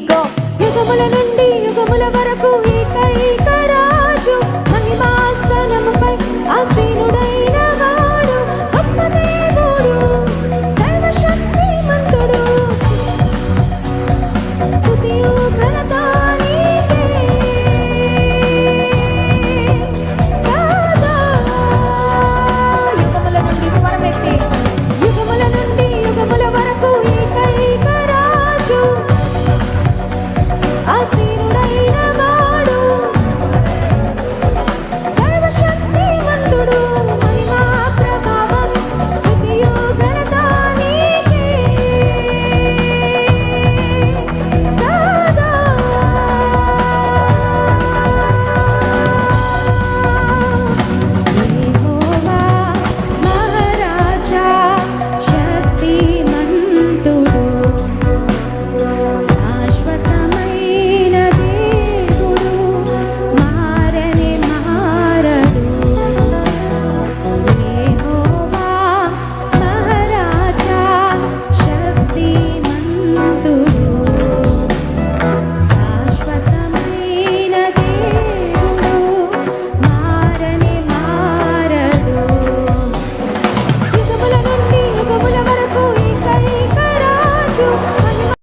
ఇగో యుగముల నుండి యుగముల వరకు ఇక కైగా